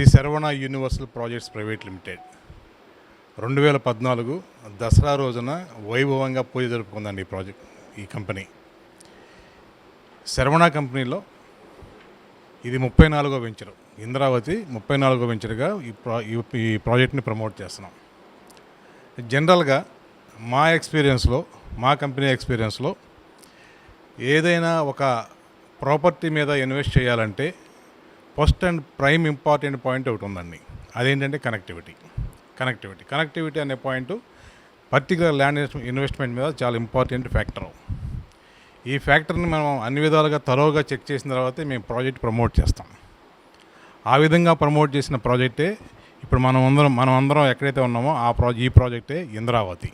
Shri Saravana universal projects private limited. రెండు వేల పద్నాలుగు దసరా రోజున వైభవంగా పూజ జరుపుకుందండి ఈ ప్రాజెక్ట్ ఈ కంపెనీ. శరవణ కంపెనీలో ఇది ముప్పై నాలుగో వెంచరు. ఇంద్రావతి ముప్పై నాలుగో వెంచర్గా ఈ ప్రా ఈ ప్రాజెక్ట్ని ప్రమోట్ చేస్తున్నాం. జనరల్గా మా ఎక్స్పీరియన్స్లో మా కంపెనీ ఎక్స్పీరియన్స్లో ఏదైనా ఒక ప్రాపర్టీ మీద ఇన్వెస్ట్ చేయాలంటే first and prime important point ఒకటి ఉందండి. అదేంటంటే కనెక్టివిటీ. కనెక్టివిటీ. కనెక్టివిటీ అనే పాయింట్ పర్టికులర్ ల్యాండ్ ఇన్వెస్ట్మెంట్ మీద చాలా ఇంపార్టెంట్ ఫ్యాక్టర్. ఈ ఫ్యాక్టర్ని మనం అన్ని విధాలుగా తరోగా చెక్ చేసిన తర్వాతే మేము ప్రాజెక్ట్ ప్రమోట్ చేస్తాం. ఆ విధంగా ప్రమోట్ చేసిన ప్రాజెక్టే ఇప్పుడు మనం అందరం మనం అందరం ఎక్కడైతే ఉన్నామో ఆ ప్రాజె ఈ ప్రాజెక్టే ఇంద్రావతి.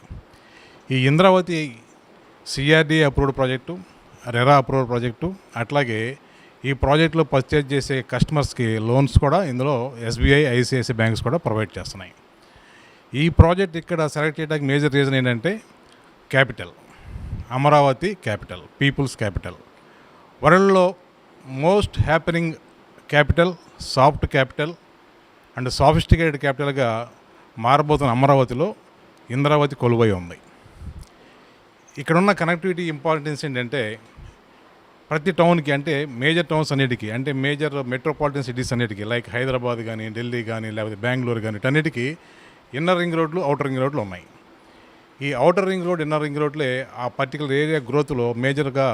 ఈ Indravati CRD approved project RERA approved project అట్లాగే ఈ ప్రాజెక్టులో పర్చేజ్ చేసే కస్టమర్స్కి లోన్స్ కూడా ఇందులో ఎస్బీఐ ఐసిఐసిఐ బ్యాంక్స్ కూడా ప్రొవైడ్ చేస్తున్నాయి. ఈ ప్రాజెక్ట్ ఇక్కడ సెలెక్ట్ చేయడానికి మేజర్ రీజన్ ఏంటంటే capital. Amaravati capital people's capital. వరల్డ్లో most happening capital soft capital and sophisticated క్యాపిటల్గా మారబోతున్న అమరావతిలో ఇంద్రావతి కొలువై ఉంది. ఇక్కడ ఉన్న కనెక్టివిటీ ఇంపార్టెన్స్ ఏంటంటే ప్రతి టౌన్కి అంటే మేజర్ టౌన్స్ అన్నిటికీ అంటే మేజర్ మెట్రోపాలిటన్ సిటీస్ అన్నిటికీ లైక్ హైదరాబాద్ కానీ ఢిల్లీ కానీ లేకపోతే బెంగళూరు కానీ అన్నిటికీ ఇన్నర్ రింగ్ రోడ్లు అవుటర్ రింగ్ రోడ్లు ఉన్నాయి. ఈ outer ring road inner ring రోడ్లే ఆ పర్టికులర్ ఏరియా గ్రోత్లో మేజర్గా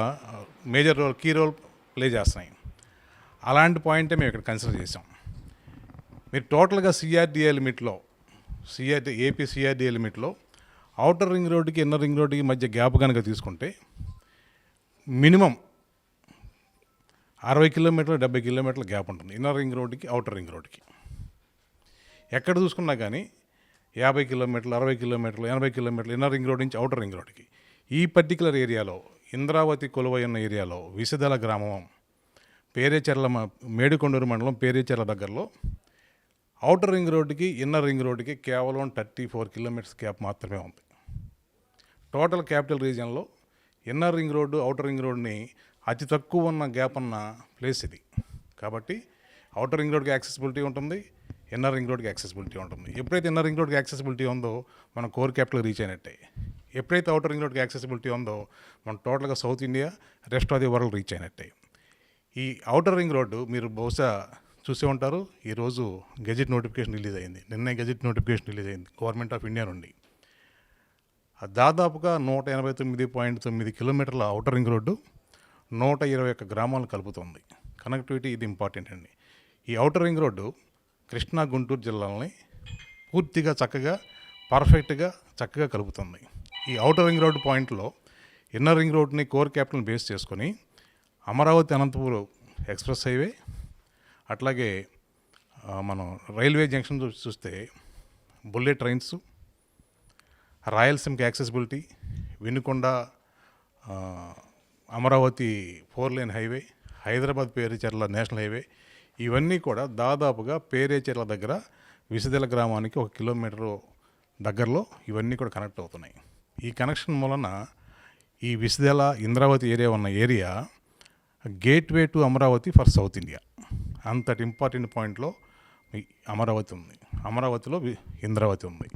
major role key role play చేస్తున్నాయి. అలాంటి పాయింటే మేము ఇక్కడ కన్సిడర్ చేసాం మీరు టోటల్గా సిఆర్డిఏ లిమిట్లో సిఆర్డి ఏపీ సిఆర్డిఏ లిమిట్లో అవుటర్ రింగ్ రోడ్డుకి ఇన్నర్ రింగ్ రోడ్డుకి మధ్య గ్యాప్ కనుక తీసుకుంటే మినిమం అరవై కిలోమీటర్లు డెబ్బై కిలోమీటర్ల గ్యాప్ ఉంటుంది. ఇన్నర్ రింగ్ రోడ్డుకి అవుటర్ రింగ్ రోడ్డుకి. ఎక్కడ చూసుకున్నా కానీ యాభై కిలోమీటర్లు అరవై కిలోమీటర్లు ఎనభై కిలోమీటర్లు ఇన్నర్ రింగ్ రోడ్ నుంచి అవుటర్ రింగ్ రోడ్కి ఈ పర్టికులర్ ఏరియాలో ఇంద్రావతి కొలువై ఉన్న ఏరియాలో విసదల గ్రామం పేరేచెర్ల మేడికొండూరు మండలం పేరేచెర్ల దగ్గరలో అవుటర్ రింగ్ రోడ్డుకి ఇన్నర్ రింగ్ రోడ్డుకి కేవలం థర్టీ ఫోర్ కిలోమీటర్స్ గ్యాప్ మాత్రమే ఉంది. Total capital రీజియన్లో inner ring road outer ring రోడ్ని అతి తక్కువ ఉన్న గ్యాప్ ఉన్న ప్లేస్ ఇది. కాబట్టి అవుటర్ రింగ్ రోడ్కి యాక్సెసిబిలిటీ ఉంటుంది ఇన్నర్ రింగ్ రోడ్కి యాక్సెసిబిలిటీ ఉంటుంది. ఎప్పుడైతే ఇన్నర్ రింగ్ రోడ్కి యాక్సెసిబిలిటీ ఉందో మనం కోర్ క్యాపిటల్ రీచ్ అయినట్టే. ఎప్పుడైతే అవుటర్ రింగ్ రోడ్కి యాక్సెసిబిలిటీ ఉందో మనం టోటల్గా south India rest of the world reach అయినట్టే. ఈ అవుటర్ రింగ్ రోడ్డు మీరు బహుశా చూసే ఉంటారు ఈరోజు గెజిట్ నోటిఫికేషన్ రిలీజ్ అయింది. నిన్నే గెజిట్ నోటిఫికేషన్ రిలీజ్ అయింది గవర్నమెంట్ ఆఫ్ ఇండియా నుండి. దాదాపుగా నూట ఎనభై తొమ్మిది పాయింట్ తొమ్మిది కిలోమీటర్ల అవుటర్ రింగ్ రోడ్డు నూట ఇరవై ఒక్క గ్రామాలను కలుపుతుంది. కనెక్టివిటీ ఇది ఇంపార్టెంట్ అండి. ఈ outer ring road Krishna Guntur జిల్లాలని పూర్తిగా చక్కగా పర్ఫెక్ట్గా చక్కగా కలుపుతుంది. ఈ అవుటర్ రింగ్ రోడ్డు పాయింట్లో ఇన్నర్ రింగ్ రోడ్ని కోర్ క్యాపిటల్ని బేస్ చేసుకొని అమరావతి అనంతపురం ఎక్స్ప్రెస్ హైవే అట్లాగే మనం రైల్వే జంక్షన్ చూస్తే బుల్లెట్ ట్రైన్స్ రాయలసీమకి accessibility Vinukonda Amaravati four lane highway Hyderabad Perecherla national highway ఇవన్నీ కూడా దాదాపుగా పేరేచెర్ల దగ్గర విసిదెల గ్రామానికి ఒక కిలోమీటరు దగ్గరలో ఇవన్నీ కూడా కనెక్ట్ అవుతున్నాయి. ఈ కనెక్షన్ మూలన ఈ విసిదెల ఇంద్రావతి ఏరియా ఉన్న area gateway to Amaravati for south India. అంతటి ఇంపార్టెంట్ పాయింట్లో అమరావతి ఉంది. అమరావతిలో వి- ఇంద్రావతి ఉంది.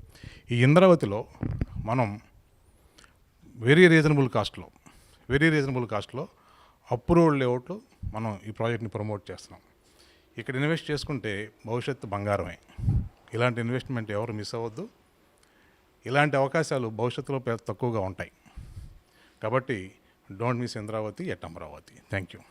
ఈ ఇంద్రావతిలో మనం వెరీ రీజనబుల్ కాస్ట్లో వెరీ రీజనబుల్ కాస్ట్లో అప్రూవ్డ్ లేఅవుట్లో మనం ఈ ప్రాజెక్ట్ని ప్రమోట్ చేస్తున్నాం. ఇక్కడ ఇన్వెస్ట్ చేసుకుంటే భవిష్యత్తు బంగారమే. ఇలాంటి ఇన్వెస్ట్మెంట్ ఎవరు మిస్ అవ్వద్దు. ఇలాంటి అవకాశాలు భవిష్యత్తులో తక్కువగా ఉంటాయి. కాబట్టి don't miss Indravati at Amaravati thank you